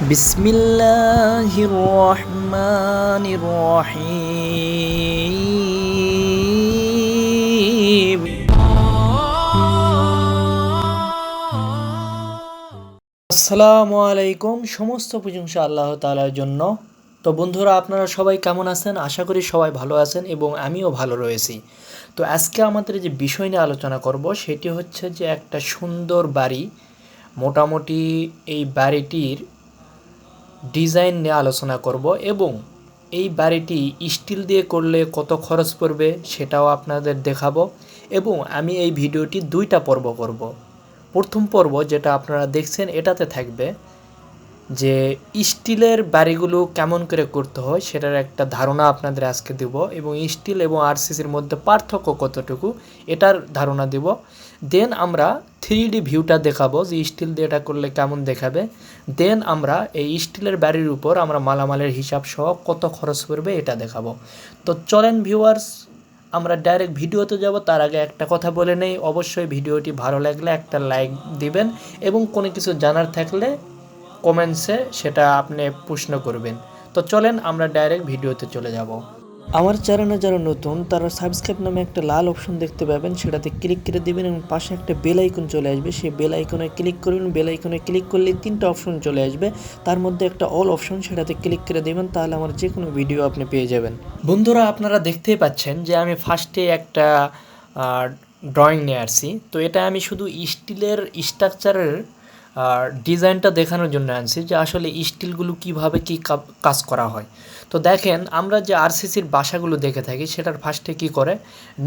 بسم الله الرحمن الرحيم আসসালামু আলাইকুম সমস্ত প্রশংসা আল্লাহ তাআলার জন্য তো বন্ধুরা আপনারা সবাই কেমন আছেন আশা করি সবাই ভালো আছেন এবং আমিও ভালো রয়েছি তো আজকে আমাদের যে বিষয় নিয়ে আলোচনা করব সেটি হচ্ছে যে একটা সুন্দর বাড়ি মোটামুটি এই বাড়িটির ডিজাইন নিয়ে আলোচনা করব এবং এই বাড়িটি স্টিল দিয়ে করলে কত খরচ পড়বে সেটাও আপনাদের দেখাবো এবং আমি এই ভিডিওটি দুইটা পর্ব করব। প্রথম পর্ব যেটা আপনারা দেখছেন এটাতে থাকবে যে স্টিলের বাড়িগুলো কেমন করে করতে হয় সেটার একটা ধারণা আপনাদের আজকে দেব এবং স্টিল এবং আরসিসির মধ্যে পার্থক্য কতটুকু এটার ধারণা দেব। দেন আমরা থ্রি ডি ভিউটা দেখাবো যে স্টিল দিয়ে এটা করলে কেমন দেখাবে। দেন আমরা এই স্টিলের বাড়ির উপর আমরা মালামালের হিসাব সহ কত খরচ পড়বে এটা দেখাবো। তো চলেন ভিউয়ার্স আমরা ডাইরেক্ট ভিডিওতে যাব, তার আগে একটা কথা বলে নেই। অবশ্যই ভিডিওটি ভালো লাগলে একটা লাইক দিবেন এবং কোনো কিছু জানার থাকলে কমেন্টসে সেটা আপনি প্রশ্ন করবেন। তো চলেন আমরা ডাইরেক্ট ভিডিওতে চলে যাব। আমার চ্যানেলে যারা নতুন, তারা সাবস্ক্রাইব নামে একটা লাল অপশন দেখতে পাবেন। সেটাতে ক্লিক করে দেবেন এবং পাশে একটা বেল আইকন চলে আসবে। সেই বেল আইকনে ক্লিক করবেন। বেল আইকনে ক্লিক করলে তিনটা অপশন চলে আসবে। তার মধ্যে একটা অল অপশন, সেটাতে ক্লিক করে দেবেন, তাহলে আমার যে কোনো ভিডিও আপনি পেয়ে যাবেন। বন্ধুরা, আপনারা দেখতেই পাচ্ছেন যে আমি ফার্স্টে একটা ড্রয়িং নিয়ে আসছি। তো এটা আমি শুধু স্টিলের স্ট্রাকচারের ডিজাইনটা দেখানোর জন্য আনছি যে আসলে স্টিলগুলো কীভাবে কি কাজ করা হয়। তো দেখেন, আমরা যে আরসিসির বাসাগুলো দেখে থাকি, সেটার ফার্স্টে কি করে?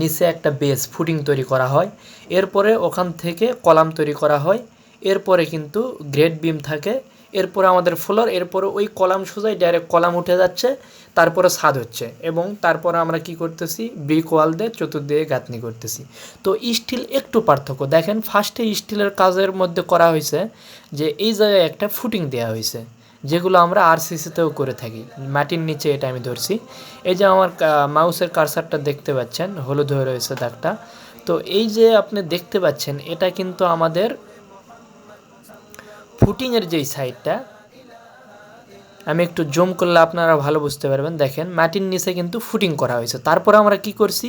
নিচে একটা বেস ফুটিং তৈরি করা হয়, এরপরে ওখান থেকে কলাম তৈরি করা হয়, এরপরে কিন্তু গ্রেড বিম থাকে, এরপরে আমাদের ফ্লোর, এরপরে ওই কলাম সোজাই ডাইরেক্ট কলাম উঠে যাচ্ছে তারপরে ছাদ হচ্ছে এবং তারপরে আমরা কি করতেছি? ব্রিক দিয়ে চতুর্দিকে গাঁথনি করতেছি। তো স্টিল একটু পার্থক্য। দেখেন ফার্স্টে স্টিলের কাজের মধ্যে করা হয়েছে যে এই জায়গায় একটা ফুটিং দেওয়া হয়েছে, যেগুলো আমরা আর আরসিসিতেও করে থাকি। মাটির নিচে এটা আমি ধরছি। এই যে আমার মাউসের কারসারটা দেখতে পাচ্ছেন, হলুদ হয়ে রয়েছে দাগটা। তো এই যে আপনি দেখতে পাচ্ছেন, এটা কিন্তু আমাদের ফুটিংয়ের যেই সাইডটা আমি একটু জুম করলে আপনারা ভালো বুঝতে পারবেন। দেখেন, মাটির নিচে কিন্তু ফুটিং করা হয়েছে। তারপর আমরা কি করছি?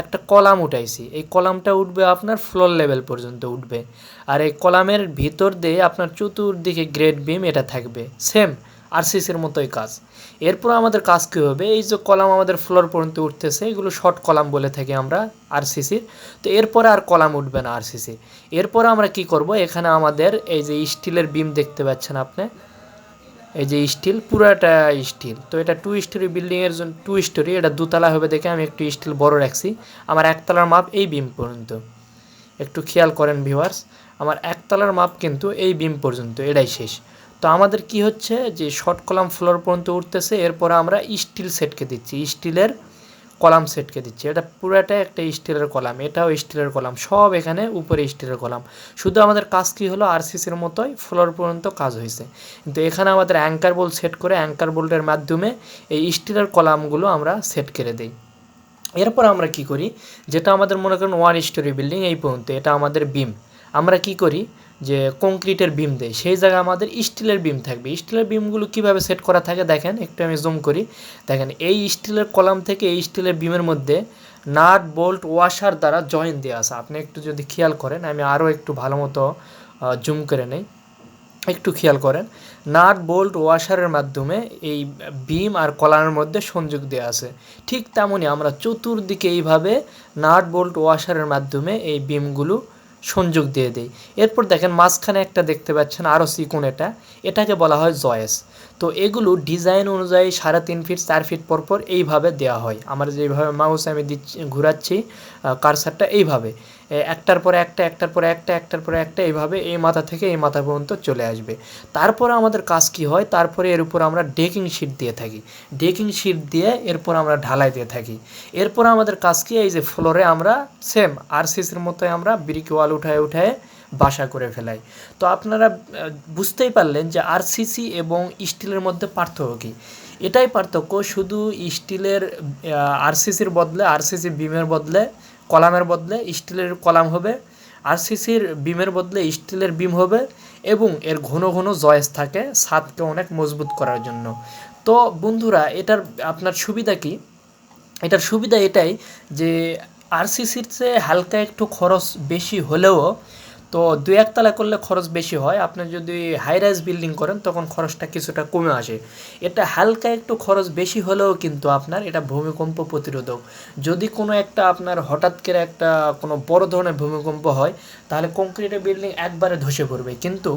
একটা কলাম উঠাইছি। এই কলামটা উঠবে আপনার ফ্লোর লেভেল পর্যন্ত উঠবে। আর এই কলামের ভিতর দিয়ে আপনার চতুর্দিকে গ্রেড বিম এটা থাকবে। সেম আরসিসির মতোই কাজ। এরপর আমাদের কাজ কী হবে? এই যে কলাম আমাদের ফ্লোর পর্যন্ত উঠতেছে, এগুলো শর্ট কলাম বলে থাকি আমরা আরসিসির তো এরপরে আর কলাম উঠবে না আরসিসির এরপরে আমরা কি করব? এখানে আমাদের এই যে স্টিলের বিম দেখতে পাচ্ছেন আপনি এই যে স্টিল, পুরাটা স্টিল। তো এটা টু স্টোরি বিল্ডিংয়ের জন্য টু স্টোরি এটা দুতলা হবে দেখে আমি একটু স্টিল বড় রাখছি। আমার একতলার মাপ এই বিম পর্যন্ত। একটু খেয়াল করেন ভিউয়ার্স আমার একতলার মাপ কিন্তু এই বিম পর্যন্ত, এটাই শেষ। তো আমাদের কি হচ্ছে যে শর্ট কলাম ফ্লোর পর্যন্ত উঠতেছে, এরপর আমরা স্টিল সেটকে দিচ্ছি। স্টিলের কলাম সেটকে দিচ্ছি। এটা পুরাটা একটা স্টিলের কলাম, এটাও স্টিলের কলাম, সব এখানে উপরে স্টিলের কলাম। শুধু আমাদের কাজ কী হলো? আরসিসির মতোই ফ্লোর পর্যন্ত কাজ হয়েছে। কিন্তু এখানে আমাদের অ্যাঙ্কার বোল্ট সেট করে অ্যাঙ্কার বোল্টের মাধ্যমে এই স্টিলের কলামগুলো আমরা সেট করে দিই। এরপর আমরা কি করি? যেটা আমাদের মনে করেন ওয়ান স্টোরি বিল্ডিং এই পর্যন্ত, এটা আমাদের বিম আমরা কি করি? যে কংক্রিটের বিম দেয়, সেই জায়গায় আমাদের স্টিলের বিম থাকবে। স্টিলের বিমগুলো কীভাবে সেট করা থাকে দেখেন, একটু আমি জুম করি। দেখেন, এই স্টিলের কলাম থেকে এই স্টিলের বিমের মধ্যে নাট বোল্ট ওয়াশার দ্বারা জয়েন দেওয়া আছে। আপনি একটু যদি খেয়াল করেন, আমি আরও একটু ভালো মতো জুম করে নেই। একটু খেয়াল করেন, নাট বোল্ট ওয়াশারের মাধ্যমে এই বিম আর কলামের মধ্যে সংযোগ দেওয়া আছে। ঠিক তেমনই আমরা চতুর্দিকে এইভাবে নাট বোল্ট ওয়াশারের মাধ্যমে এই বিমগুলো সংযোগ দিয়ে দেয় এরপর দেখেন মাঝখানে একটা দেখতে পাচ্ছেন আরও সিকুন এটা। এটাকে বলা হয় জয়েস। তো এগুলো ডিজাইন অনুযায়ী সাড়ে তিন ফিট চার ফিট পর পর এইভাবে দেওয়া হয়। আমার যেভাবে মাউস আমি দিচ্ছি, ঘুরাচ্ছি কারসারটা এইভাবে। একটার পরে একটা, একটার পরে একটা, একটার পরে একটা এইভাবে এই মাথা থেকে এই মাথা পর্যন্ত চলে আসবে। তারপরে আমাদের কাজ কি হয়? তারপরে এর উপর আমরা ডেকিং শিট দিয়ে থাকি। ডেকিং শিট দিয়ে এরপর আমরা ঢালাই দিয়ে থাকি। এরপর আমাদের কাজ কি? এই যে ফ্লোরে আমরা সেম আরসিসির মতোই আমরা ব্রিক ওয়াল উঠায় উঠায় বাসা করে ফেলায় তো আপনারা বুঝতেই পারলেন যে আরসিসি এবং স্টিলের মধ্যে পার্থক্য কী। এটাই পার্থক্য, শুধু স্টিলের আরসিসির বদলে আরসিসি বিমের বদলে, কলামের বদলে স্টিলের কলাম হবে। আরসিসির বিমের বদলে স্টিলের বিম হবে এবং এর ঘন ঘন জয়েস থাকে ছাদকে অনেক মজবুত করার জন্য। তো বন্ধুরা, এটার আপনার সুবিধা কি? এটার সুবিধা এটাই যে আরসিসির চেয়ে হালকা একটু খরচ বেশি হলেও তো দুই একতলা করলে খরচ বেশি হয়। আপনি যদি হাই রাইজ বিল্ডিং করেন, তখন খরচটা কিছুটা কমে আসে। এটা হালকা একটু খরচ বেশি হলেও কিন্তু আপনার এটা ভূমিকম্প প্রতিরোধক। যদি কোনো একটা আপনার হঠাৎ করে একটা কোনো বড় ধরনের ভূমিকম্প হয়, তাহলে কংক্রিটের বিল্ডিং একবারে ধসে পড়বে। কিন্তু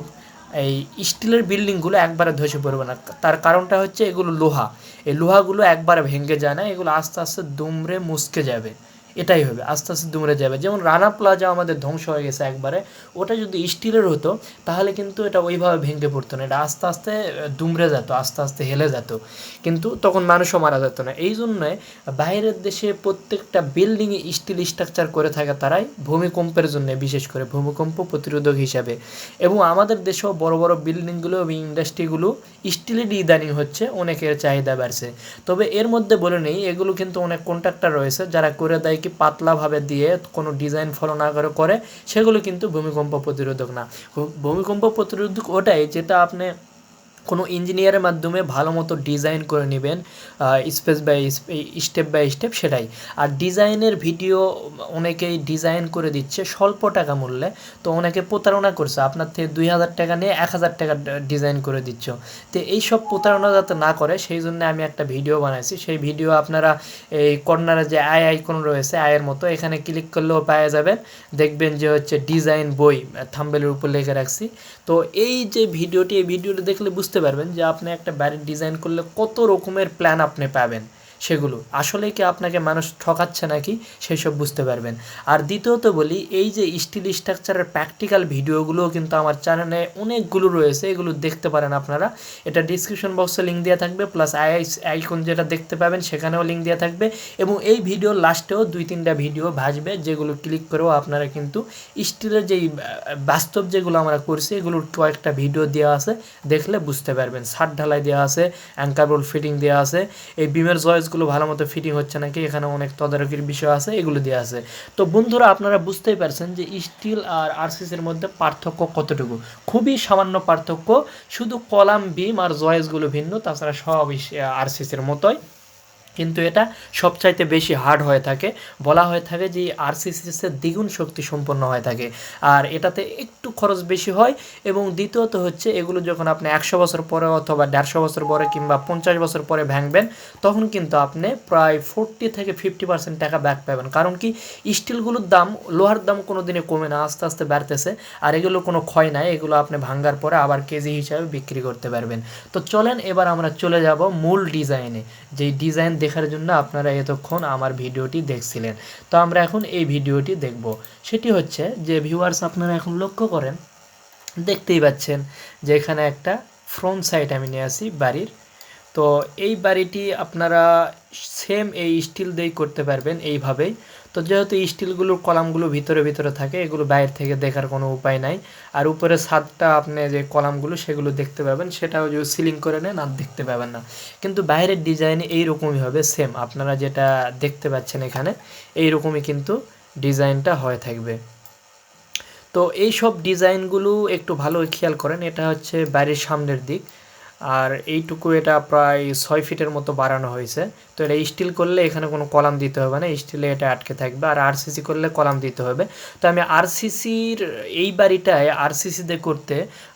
এই স্টিলের বিল্ডিংগুলো একবারে ধসে পড়বে না। তার কারণটা হচ্ছে এগুলো লোহা। এই লোহাগুলো একবারে ভেঙে যায় না, এগুলো আস্তে আস্তে দুমড়ে মুসকে যাবে। এটাই হবে, আস্তে আস্তে দুমড়ে যাবে। যেমন রানা প্লাজা আমাদের ধ্বংস হয়ে গেছে একবারে। ওটা যদি স্টিলের হতো, তাহলে কিন্তু এটা ওইভাবে ভেঙে পড়তো না। এটা আস্তে আস্তে দুমড়ে যেত, আস্তে আস্তে হেলে যেত। কিন্তু তখন মানুষও মারা যেত না। এই জন্যে বাইরের দেশে প্রত্যেকটা বিল্ডিংয়ে স্টিল স্ট্রাকচার করে থাকে তারাই ভূমিকম্পের জন্য, বিশেষ করে ভূমিকম্প প্রতিরোধক হিসাবে। এবং আমাদের দেশেও বড় বড় বিল্ডিংগুলো এবং ইন্ডাস্ট্রিগুলো স্টিলের ইদানিং হচ্ছে, অনেকের চাহিদা বাড়ছে। তবে এর মধ্যে বলে নেই, এগুলো কিন্তু অনেক কন্ট্রাক্টর রয়েছে যারা করে দেয় কি পাতলাভাবে দিয়ে কোনো ডিজাইন ফলো না করে করে, সেগুলো কিন্তু ভূমিকম্প প্রতিরোধক না। ভূমিকম্প প্রতিরোধক ওটাই যেটা আপনি কোনো ইঞ্জিনিয়ারের মাধ্যমে ভালো মতো ডিজাইন করে নেবেন space by step by step সেটাই। আর ডিজাইনের ভিডিও অনেকেই ডিজাইন করে দিচ্ছে স্বল্প টাকা মূল্যে। তো অনেকে প্রতারণা করছে, আপনার থেকে দুই হাজার টাকা নিয়ে এক হাজার টাকা ডিজাইন করে দিচ্ছ। তো এইসব প্রতারণা যাতে না করে, সেই জন্য আমি একটা ভিডিও বানাইছি। সেই ভিডিও আপনারা এই কর্নারে যে আই আইকন রয়েছে আয়ের মতো, এখানে ক্লিক করলেও পাওয়া যাবেন দেখবেন যে হচ্ছে ডিজাইন বই থাম্বেলের উপর লিখে রাখছি। তো এই যে ভিডিওটি, এই ভিডিওটি দেখলে বুঝতে পারবেন যে আপনি একটা বাড়ির ডিজাইন করলে কত রকমের প্ল্যান আপনি পাবেন। সেগুলো। আসলে কি আপনাকে মানুষ ঠকাচ্ছে নাকি? সেই সব বুঝতে পারবেন। আর দ্বিতীয়ত বলি, এই যে স্টিল স্ট্রাকচারের প্র্যাকটিক্যাল ভিডিওগুলোও কিন্তু আমার চ্যানেলে অনেকগুলো রয়েছে, এগুলো দেখতে পারেন আপনারা। এটা ডিসক্রিপশন বক্সে লিঙ্ক দেওয়া থাকবে প্লাস আই আইকন যেটা দেখতে পাবেন সেখানেও লিঙ্ক দেওয়া থাকবে। এবং এই ভিডিওর লাস্টেও দুই তিনটা ভিডিও ভাসবে, যেগুলো ক্লিক করেও আপনারা কিন্তু স্টিলের যেই বাস্তব যেগুলো আমরা করছি, এগুলোর কয়েকটা ভিডিও দেওয়া আছে, দেখলে বুঝতে পারবেন। ছাদ ঢালাই দেওয়া আছে অ্যাঙ্কার ফিটিং দেওয়া আছে, এই বিমের জয়েস জিনিসগুলো ভালো মতো ফিটিং হচ্ছে নাকি, এখানে অনেক তদারকির বিষয় আছে, এগুলো দিয়ে আছে। তো বন্ধুরা, আপনারা বুঝতেই পারছেন যে স্টিল আর আরসিসির মধ্যে পার্থক্য কতটুকু? খুবই সামান্য পার্থক্য, শুধু কলাম বিম আর জয়েসগুলো ভিন্ন, তাছাড়া সব আরসিসির মতোই। কিন্তু এটা সবচাইতে বেশি হার্ড হয়ে থাকে। বলা হয়ে থাকে যে আরসিসিসের দ্বিগুণ শক্তি সম্পন্ন হয়ে থাকে। আর এটাতে একটু খরচ বেশি হয় এবং দ্বিতীয়ত হচ্ছে, এগুলো যখন আপনি একশো বছর পরে অথবা দেড়শো বছর পরে কিংবা পঞ্চাশ বছর পরে ভাঙবেন, তখন কিন্তু আপনি প্রায় ফোরটি থেকে ফিফটি পার্সেন্ট টাকা ব্যাক পাবেন। কারণ কি, স্টিলগুলোর দাম, লোহার দাম কোনো দিনে কমে না, আস্তে আস্তে বাড়তেছে। আর এগুলো কোনো ক্ষয় নাই, এগুলো আপনি ভাঙ্গার পরে আবার কেজি হিসাবে বিক্রি করতে পারবেন। তো চলেন, এবার আমরা চলে যাব মূল ডিজাইনে যেই ডিজাইন দেখার জন্য আপনারা এতক্ষণ আমার ভিডিওটি দেখছিলেন। তো আমরা এখন এই ভিডিওটি দেখব। সেটি হচ্ছে যে ভিউয়ার্স আপনারা এখন লক্ষ্য করেন, দেখতেই পাচ্ছেন যে এখানে একটা ফ্রন্ট সাইড আমি নিয়ে আসি বাড়ির। তো এই বাড়িটি আপনারা সেম এই স্টিল দিয়েই করতে পারবেন এইভাবেই। তো যেহেতু স্টিলগুলোর কলামগুলো ভিতরে ভিতরে থাকে, এগুলো বাইরে থেকে দেখার কোনো উপায় নাই। আর উপরে ছাদটা আপনি যে কলামগুলো, সেগুলো দেখতে পাবেন, সেটাও যদি সিলিং করে নেন আর দেখতে পাবেন না। কিন্তু বাইরের ডিজাইন এইরকমই হবে সেম আপনারা যেটা দেখতে পাচ্ছেন এখানে, এইরকমই কিন্তু ডিজাইনটা হয়ে থাকবে। তো এই সব ডিজাইনগুলো একটু ভালো খেয়াল করেন, এটা হচ্ছে বাইরের সামনের দিক। আর এইটুকু এটা প্রায় ছয় ফিটের মতো বাড়ানো হয়েছে। তো এটা স্টিল করলে এখানে কোনো কলাম দিতে হবে না স্টিলে এটা আটকে থাকবে। আর আরসিসি করলে কলাম দিতে হবে। তো আমি আরসিসির এই বাড়িটায় আরসিসিতে করতে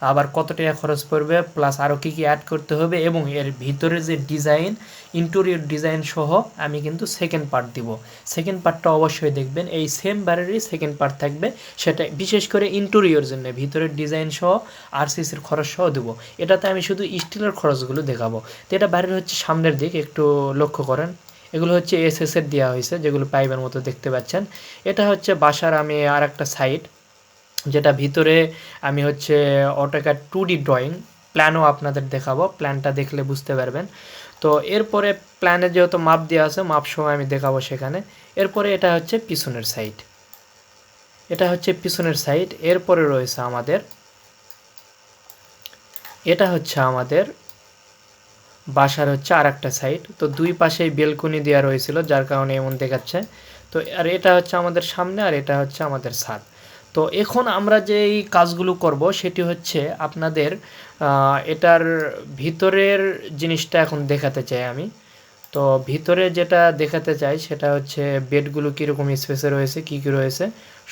আবার কত টাকা খরচ পড়বে প্লাস আরও কী কী অ্যাড করতে হবে এবং এর ভিতরে যে ডিজাইন ইন্টেরিয়র ডিজাইন সহ আমি কিন্তু সেকেন্ড পার্ট দিব। সেকেন্ড পার্টটা অবশ্যই দেখবেন, এই সেম বাড়িরই সেকেন্ড পার্ট থাকবে। সেটা বিশেষ করে ইন্টেরিয়র জন্য, ভিতরের ডিজাইন সহ আরসিসির খরচ সহ দেবো। এটাতে আমি শুধু স্টিলের খরচগুলো দেখাবো। তো এটা বাইরের হচ্ছে সামনের দিক, একটু লক্ষ্য করেন। এগুলো হচ্ছে এসএসের দেওয়া হয়েছে, যেগুলো পাইপের মতো দেখতে পাচ্ছেন। এটা হচ্ছে বাসার আমি আর একটা সাইড যেটা ভিতরে আমি হচ্ছে অটোক্যাড টু ডি ড্রয়িং প্ল্যানও আপনাদের দেখাবো। প্ল্যানটা দেখলে বুঝতে পারবেন। তো এরপরে প্ল্যানে যেহেতু মাপ দেওয়া আছে, মাপ সময় আমি দেখাবো সেখানে। এরপরে এটা হচ্ছে পিছনের সাইড এটা হচ্ছে পিছনের সাইড এরপরে রয়েছে আমাদের এটা হচ্ছে আমাদের বাসার হচ্ছে আর একটা সাইড তো দুই পাশেই বেলকনি দেওয়া রয়েছিল, যার কারণে এমন দেখাচ্ছে। তো আর এটা হচ্ছে আমাদের সামনে আর এটা হচ্ছে আমাদের ছাদ। তো এখন আমরা যেই কাজগুলো করব, সেটি হচ্ছে আপনাদের এটার ভিতরের জিনিসটা এখন দেখাতে চাই আমি। তো ভিতরে যেটা দেখাতে চাই, সেটা হচ্ছে বেডগুলো কীরকম স্পেসে রয়েছে, কী কী রয়েছে,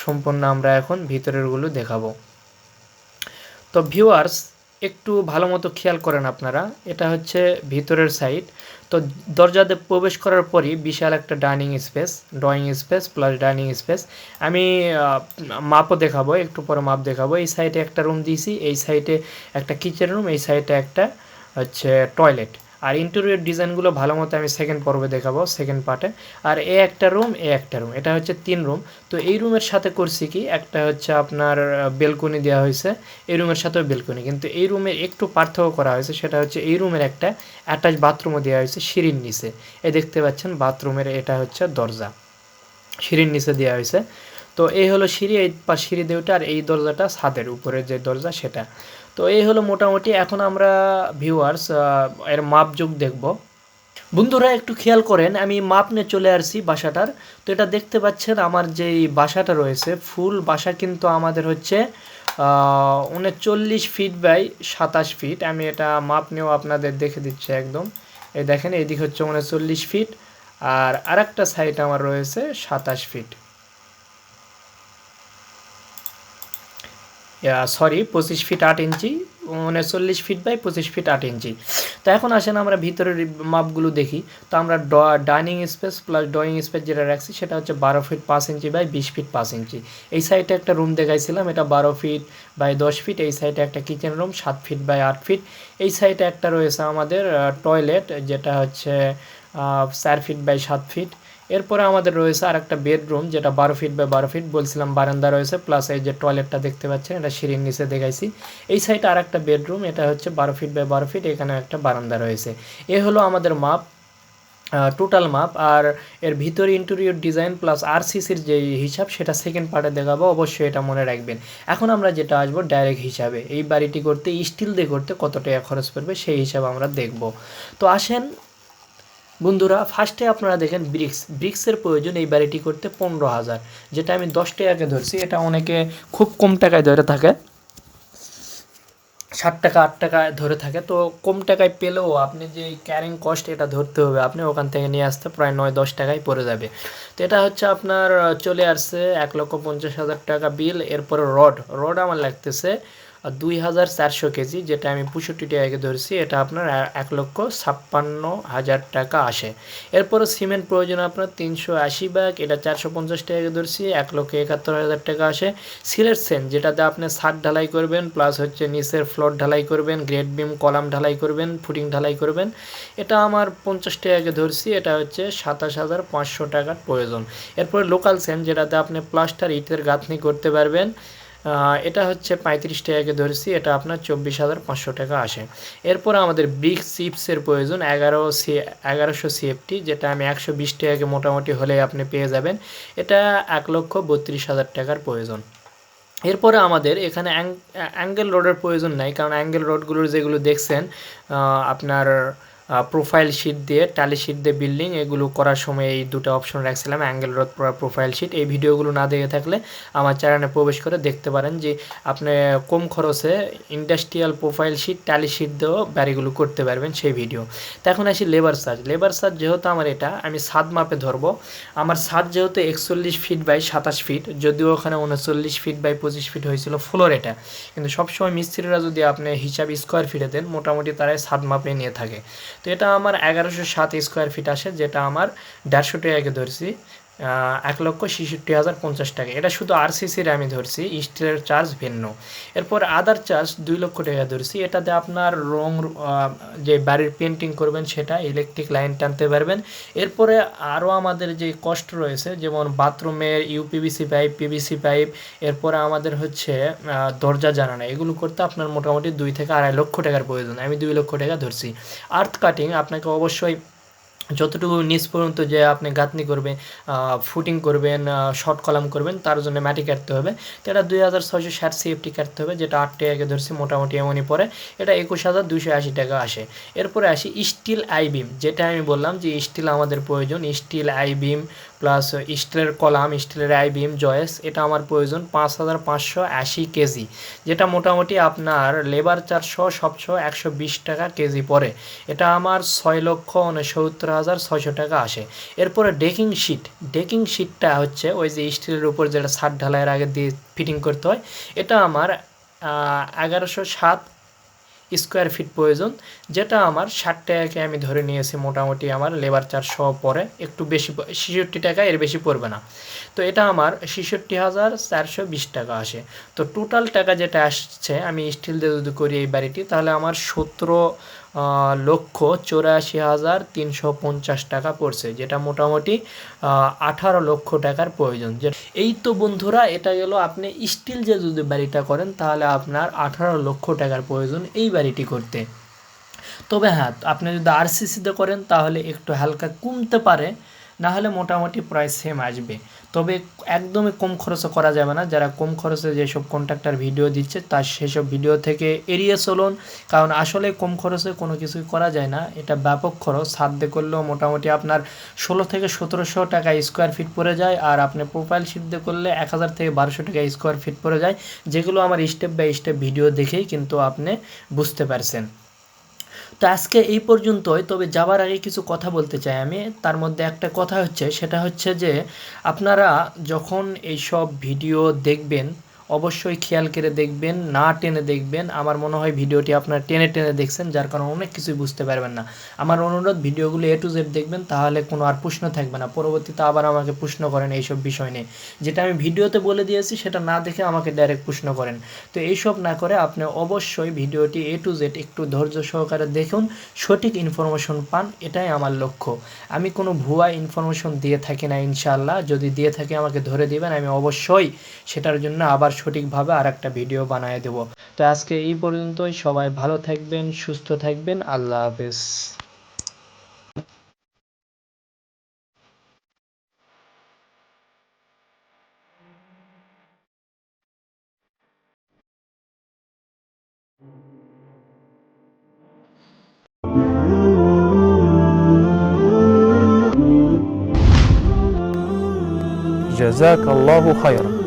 সম্পূর্ণ আমরা এখন ভিতরেরগুলো দেখাবো। তো ভিউয়ার্স একটু ভালো মতো খেয়াল করেন আপনারা। এটা হচ্ছে ভিতরের সাইড তো দরজাতে প্রবেশ করার পরই বিশাল একটা dining space drawing space plus dining space আমি মাপও দেখাবো, একটু পরে মাপ দেখাবো। এই সাইডে একটা রুম দিয়েছি, এই সাইডে একটা কিচেন রুম এই সাইডে একটা হচ্ছে টয়লেট আর ইন্টেরিয়র ডিজাইনগুলো ভালো মতো আমি সেকেন্ড পর্বে দেখাবো সেকেন্ড পার্টে আর এ একটা রুম এ একটা রুম এটা হচ্ছে তিন রুম তো এই রুমের সাথে করছি কি, একটা হচ্ছে আপনার বেলকনি দেওয়া হয়েছে, এই রুমের সাথেও বেলকনি কিন্তু এই রুমের একটু পার্থক্য করা হয়েছে, সেটা হচ্ছে এই রুমের একটা অ্যাটাচ বাথরুমও দেওয়া হয়েছে সিঁড়ির নিচে। এই দেখতে পাচ্ছেন বাথরুমের এটা হচ্ছে দরজা। সিঁড়ির নিচে দেওয়া হয়েছে। তো এই হলো সিঁড়ি, এই পা সিঁড়ি দেওয়াটা আর এই দরজাটা ছাদের উপরে যে দরজা, সেটা। তো এই হলো মোটামুটি এখন আমরা ভিউয়ার্স এর মাপযোগ দেখব। বন্ধুরা, একটু খেয়াল করেন, আমি মাপ নিয়ে চলে আসছি বাসাটার। তো এটা দেখতে পাচ্ছেন, আমার যেই বাসাটা রয়েছে, ফুল বাসা কিন্তু আমাদের হচ্ছে উনচল্লিশ ফিট বাই সাতাশ ফিট আমি এটা মাপ নিয়েও আপনাদের দেখে দিচ্ছি একদম। এই দেখেন এইদিকে হচ্ছে উনচল্লিশ ফিট আর আরেকটা সাইড আমার রয়েছে সাতাশ ফিট সরি পঁচিশ ফিট আট ইঞ্চি উনচল্লিশ ফিট বাই পঁচিশ ফিট আট ইঞ্চি। তো এখন আসেন আমরা ভিতরের মাপগুলো দেখি। তো আমরা dining space plus drawing space যেটা রাখছি, সেটা হচ্ছে বারো ফিট পাঁচ ইঞ্চি বাই বিশ ফিট পাঁচ ইঞ্চি। এই সাইডে একটা রুম দেখাইছিলাম, এটা বারো ফিট বাই দশ ফিট এই সাইডে একটা কিচেন রুম সাত ফিট বাই আট ফিট এই সাইডে একটা রয়েছে আমাদের টয়লেট যেটা হচ্ছে চার ফিট বাই সাত ফিট এরপরে আমাদের রয়েছে আর একটা বেডরুম, যেটা বারো ফিট বাই বারো ফিট বলছিলাম বারান্দা রয়েছে প্লাস এই যে টয়লেটটা দেখতে পাচ্ছেন, এটা সিঁড়ির নিচে দেখাইছি। এই সাইডে আর একটা বেডরুম, এটা হচ্ছে বারো ফিট বাই বারো ফিট এখানে একটা বারান্দা রয়েছে। এ হলো আমাদের মাপ টোটাল মাপ আর এর ভিতরে ইন্টেরিয়র ডিজাইন প্লাস আরসিসির যে হিসাব, সেটা সেকেন্ড পার্টে দেখাবো, অবশ্যই এটা মনে রাখবেন। এখন আমরা যেটা আসব ডাইরেক্ট হিসাবে, এই বাড়িটি করতে স্টিল দিয়ে করতে কত টাকা খরচ পড়বে, সেই হিসাব আমরা দেখব। তো আসেন বন্ধুরা ফার্স্টে আপনারা দেখেন ব্রিক্স ব্রিক্সের প্রয়োজন এই বাড়িটি করতে পনেরো হাজার। যেটা আমি দশ টাকাকে ধরছি, এটা অনেকে খুব কম টাকায় ধরে থাকে। ষাট টাকা, আট টাকা ধরে থাকে। তো কম টাকায় পেলেও আপনি যে ক্যারিং কস্ট এটা ধরতে হবে। আপনি ওখান থেকে নিয়ে আসতে প্রায় নয়, দশ টাকায় পড়ে যাবে। তো এটা হচ্ছে আপনার, চলে আসছে এক লক্ষ পঞ্চাশ হাজার টাকা বিল এরপরে রড রড আমার লাগতেছে দুই হাজার চারশো কেজি, যেটা আমি পঁয়ষট্টি টাকাকে ধরছি, এটা আপনার এক লক্ষ ছাপ্পান্ন হাজার টাকা আসে। এরপরে সিমেন্ট প্রয়োজন আপনার তিনশো আশি ব্যাগ, এটা চারশো পঞ্চাশ টাকাকে ধরছি, এক লক্ষ একাত্তর হাজার টাকা আসে। সিলেট সেন যেটাতে আপনি ছাদ ঢালাই করবেন, প্লাস হচ্ছে নিচের ফ্লোর ঢালাই করবেন গ্রেড বিম কলাম ঢালাই করবেন, ফুটিং ঢালাই করবেন। এটা আমার পঞ্চাশ টাকাকে ধরছি, এটা হচ্ছে সাতাশ হাজার পাঁচশো টাকার প্রয়োজন। এরপরে লোকাল সেন যেটাতে আপনি প্লাস্টার, ইটের গাঁথনি করতে পারবেন। এটা হচ্ছে পঁয়ত্রিশ টাকাকে ধরেছি, এটা আপনার চব্বিশ হাজার পাঁচশো টাকা আসে। এরপর আমাদের ব্রিক চিপসের প্রয়োজন, এগারো সি, এগারোশো সিএফটি যেটা আমি একশো বিশ টাকাকে মোটামুটি হলে আপনি পেয়ে যাবেন। এটা এক লক্ষ বত্রিশ হাজার টাকার প্রয়োজন। এরপরে আমাদের এখানে অ্যাং- অ্যাঙ্গেল রোডের প্রয়োজন নাই, কারণ অ্যাঙ্গেল রোডগুলোর যেগুলো দেখছেন আপনার প্রোফাইল শিট দিয়ে টালি শিট দিয়ে বিল্ডিং এগুলো করার সময় এই দুটো অপশন রাখছিলাম অ্যাঙ্গেল রোড প্রোফাইল শিট এই ভিডিওগুলো না দেখে থাকলে আমার চ্যানেলে প্রবেশ করে দেখতে পারেন যে আপনি কম খরচে ইন্ডাস্ট্রিয়াল প্রোফাইল শিট টালি শিট দিয়েও বাড়িগুলো করতে পারবেন সেই ভিডিও তো এখন আসি লেবার চার্জ লেবার চার্জ যেহেতু আমার এটা, আমি সাত মাপে ধরবো। আমার সাত যেহেতু একচল্লিশ ফিট বাই সাতাশ ফিট যদিও ওখানে উনচল্লিশ ফিট বাই পঁচিশ ফিট হয়েছিল ফ্লোর এটা। কিন্তু সবসময় মিস্ত্রিরা যদি আপনি হিসাব স্কোয়ার ফিটে দেন, মোটামুটি তারাই সাত মাপে নিয়ে থাকে। তো এটা আমার এগারোশো সাত স্কোয়ার ফিট আসে যেটা আমার দেড়শো টাকাকে ধরছি। এক লক্ষ ছেষট্টি হাজার পঞ্চাশ টাকা। এটা শুধু আরসিসির আমি ধরছি স্টিলের চার্জ ভিন্ন। এরপর আদার চার্জ দুই লক্ষ টাকা ধরছি। এটাতে আপনার রং যে বাড়ির পেন্টিং করবেন সেটা ইলেকট্রিক লাইন টানতে পারবেন। এরপরে আরও আমাদের যে কষ্ট রয়েছে, যেমন বাথরুমের ইউপিভিসি পাইপ পিভিসি পাইপ এরপরে আমাদের হচ্ছে দরজা জানানো এগুলো করতে আপনার মোটামুটি দুই থেকে আড়াই লক্ষ টাকার প্রয়োজন। আমি দুই লক্ষ টাকা ধরছি। আর্থ কাটিং আপনাকে অবশ্যই যতটুকু নিচ পর্যন্ত যে আপনি গাঁথনি করবেন ফুটিং করবেন শর্ট কলাম করবেন, তার জন্য মাটি কাটতে হবে। তো এটা দুই হাজার ছয়শো ষাট সিএফটি কাটতে হবে, যেটা আট টাকাকে ধরছি, মোটামুটি এমনই পরে এটা একুশ হাজার দুশো আশি টাকা আসে। এরপরে আসি স্টিল আইবিম যেটা আমি বললাম যে স্টিল আমাদের প্রয়োজন। স্টিল আই বিম প্লাস স্টিলের কলাম, স্টিলের আইবিএম, জয়েস, এটা আমার প্রয়োজন পাঁচ হাজার পাঁচশো আশি কেজি, যেটা মোটামুটি আপনার লেবার চারশো, সবশো, একশো বিশ টাকা কেজি পড়ে। এটা আমার ছয় লক্ষ উনসত্তর হাজার ছয়শো টাকা আসে। এরপরে ডেকিং শিট, ডেকিং শিটটা হচ্ছে ওই যে স্টিলের উপর যেটা ছাদ ঢালাইয়ের আগে দিয়ে ফিটিং করতে হয়, এটা আমার এগারোশো সাত স্কোয়ার ফিট প্রয়োজন, যেটা আমার ষাট টাকাকে আমি ধরে নিয়েছি মোটামুটি আমার লেবার চার্জ সহ পরে, একটু বেশি ছেষট্টি টাকা এর বেশি পড়বে না। তো এটা আমার ছেষট্টি হাজার চারশো বিশ টাকা আসে। তো টোটাল টাকা যেটা আসছে, আমি স্টিল দিয়ে যদি করি এই বাড়িটি, তাহলে আমার সতেরো লক্ষ চৌরাশি হাজার তিনশো পঞ্চাশ টাকা পড়ছে, যেটা মোটামুটি আঠারো লক্ষ টাকার প্রয়োজন। যে এই তো বন্ধুরা এটা গেল আপনি স্টিল যে যদি বাড়িটা করেন, তাহলে আপনার আঠারো লক্ষ টাকার প্রয়োজন এই বাড়িটি করতে। তবে হ্যাঁ আপনি যদি আরসিসিতে করেন, তাহলে একটু হালকা কমতে পারে না হলে মোটামুটি প্রায় সেম আসবে। তবে একদমই কম খরচে করা যাবে না। যারা কম খরচে যেসব কন্ট্রাক্টার ভিডিও দিচ্ছে তার সেসব ভিডিও থেকে এড়িয়ে চলুন। কারণ আসলে কম খরচে কোনো কিছুই করা যায় না। এটা ব্যাপক খরচ। সাধ্যে করলেও মোটামুটি আপনার ষোলো থেকে সতেরোশো টাকা স্কোয়ার ফিট পড়ে যায়। আর আপনি প্রোফাইল দিয়ে করলে এক হাজার থেকে বারোশো টাকা স্কোয়ার ফিট পড়ে যায়। যেগুলো আমার স্টেপ বাই স্টেপ ভিডিও দেখেই কিন্তু আপনি বুঝতে পারছেন। তো আজকে এই পর্যন্তই, তবে যাবার আগে কিছু কথা বলতে চাই আমি। তার মধ্যে একটা কথা হচ্ছে, সেটা হচ্ছে যে আপনারা যখন এইসব ভিডিও দেখবেন অবশ্যই খেয়াল করে দেখবেন, না টেনে দেখবেন। আমার মনে হয় ভিডিওটি আপনার টেনে টেনে দেখছেন, যার কারণে অনেক কিছুই বুঝতে পারবেন না। আমার অনুরোধ, ভিডিওগুলো এ টু জেড দেখবেন, তাহলে কোনো আর প্রশ্ন থাকবে না। পরবর্তীতে আবার আমাকে প্রশ্ন করেন এইসব বিষয় নিয়ে। যেটা আমি ভিডিওতে বলে দিয়েছি, সেটা না দেখে আমাকে ডাইরেক্ট প্রশ্ন করেন। তো এইসব না করে আপনি অবশ্যই ভিডিওটি এ টু জেড একটু ধৈর্য সহকারে দেখুন, সঠিক ইনফরমেশন পান, এটাই আমার লক্ষ্য। আমি কোনো ভুয়া ইনফরমেশন দিয়ে থাকি না ইনশাল্লাহ যদি দিয়ে থাকি, আমাকে ধরে দিবেন, আমি অবশ্যই সেটার জন্য আবার সঠিকভাবে আর একটা ভিডিও বানিয়ে দেব তো আজকে এই পর্যন্তই সবাই ভালো থাকবেন সুস্থ থাকবেন আল্লাহ হাফেজ جزاك الله خيرا